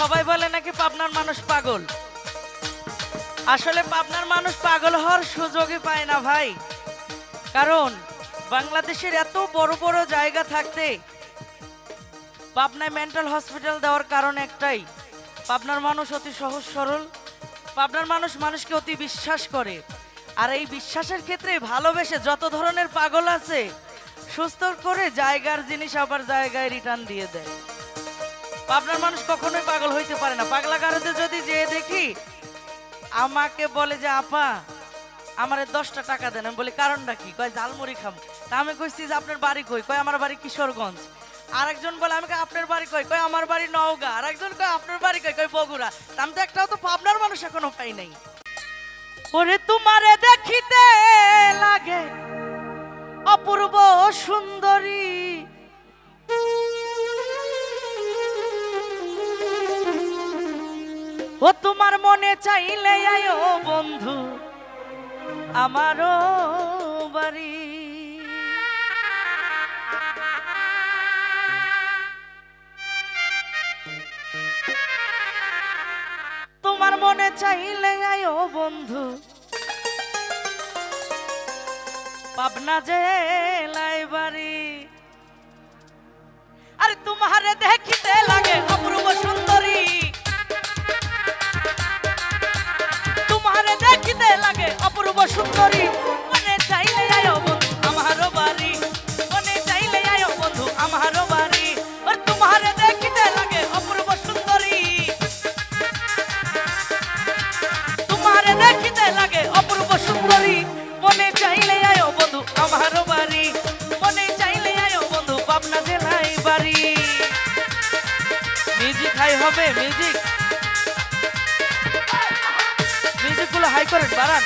সবাই বলে নাকি পাবনার মানুষ পাগল? আসলে পাবনার মানুষ পাগল হওয়ার সুযোগই পায় না ভাই। কারণ বাংলাদেশের এত বড় বড় জায়গা থাকতে পাবনায় মেন্টাল হসপিটাল দেওয়ার কারণ একটাই, পাবনার মানুষ অতি সহজ সরল, পাবনার মানুষ মানুষকে অতি বিশ্বাস করে। আর এই বিশ্বাসের ক্ষেত্রে ভালোবেসে যত ধরনের পাগল আছে, সুস্থ করে জায়গার জিনিস আবার জায়গায় রিটার্ন দিয়ে দেয়। পাবনার মানুষ কখনোই পাগল হইতে পারে না। পাগলা গারদে যদি যেয়ে দেখি আমাকে বলে যে আপা আমারে দশটা টাকা দেন। আমি বলি কারণটা কি? কয় ঝালমুড়ি খাম। তা আমি কইছি যে আপনার বাড়ি কই? কয় আমার বাড়ি কিশোরগঞ্জ। আরেকজন বলে আমি কই, আপনার বাড়ি কই? কয় আমার বাড়ি নওগাঁ। আরেকজন কয় আপনার বাড়ি কই? কয় বগুড়া। তা আমি তো একটাও তো পাবনার মানুষ এখনও পাই নাই। ওরে তোমারে দেখিতে লাগে অপূর্ব সুন্দরী ও তোমার মনে চাইলে আয়ো বন্ধু, আমারও বাড়ি। তোমার মনে চাইলে আয়ো বন্ধু, পাবনা জেলায় বাড়ি। আরে তোমারে দেখিতে চাইলে আয়ো বন্ধু, আমারও বাড়ি। মনে আয়ো বন্ধু, আমারও বাড়ি। আর তোমারে দেখিতে লাগে অপূর্ব সুন্দরী। তোমারে দেখিতে লাগে অপূর্ব সুন্দরী। মনে চাইলে আয়ো বন্ধু, আমারও বাড়ি। মনে চাইলে আয়ো বন্ধু, পাবনা জেলায় বাড়ি। মিউজিক হাই হবে মিউজিক হাই করেন, বাড়ান।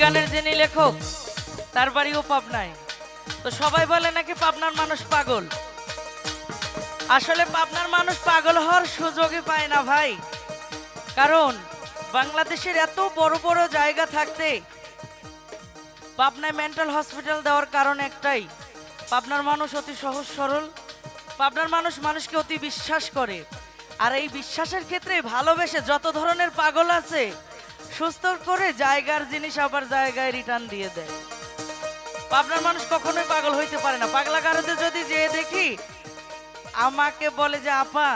গানের যিনি লেখক, তার বাড়িও পাবনায়। তো সবাই বলে নাকি পাবনার মানুষ পাগল? আসলে পাবনার মানুষ পাগল হওয়ার সুযোগই পায় না ভাই। কারণ বাংলাদেশের এত বড় বড় জায়গা থাকতে পাবনায় মেন্টাল হসপিটাল দেওয়ার কারণ একটাই, পাবনার মানুষ অতি সহজ সরল, পাবনার মানুষ মানুষকে অতি বিশ্বাস করে। আর এই বিশ্বাসের ক্ষেত্রে ভালোবেসে যত ধরনের পাগল আছে সুস্থ করে জায়গার জিনিস আবার জায়গায় রিটার্ন দিয়ে দেয়। পাবনার মানুষ কখনোই পাগল হইতে পারে না। পাগলা গারদে যদি যেয়ে দেখি আমাকে বলে যে আপা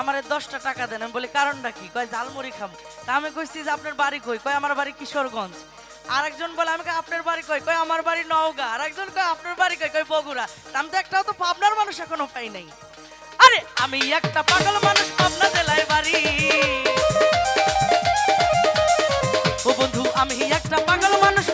আমারে দশটা টাকা দেন। আমি বলি কারণটা কি? কয় ঝালমুড়ি খাম। তা আমি কইছি যে আপনার বাড়ি কই? কয় আমার বাড়ি কিশোরগঞ্জ। আরেকজন বলে আমি কই, আপনার বাড়ি কই? কয় আমার বাড়ি নওগাঁ। আরেকজন কয় আপনার বাড়ি কই? কয় বগুড়া। তা আমি তো একটাও তো পাবনার মানুষ এখনও পাই নাই। আরে আমি একটা পাগল মানুষ পাবনা জেলায় বাড়ি। ও বন্ধু আমি একটা পাগল মানুষ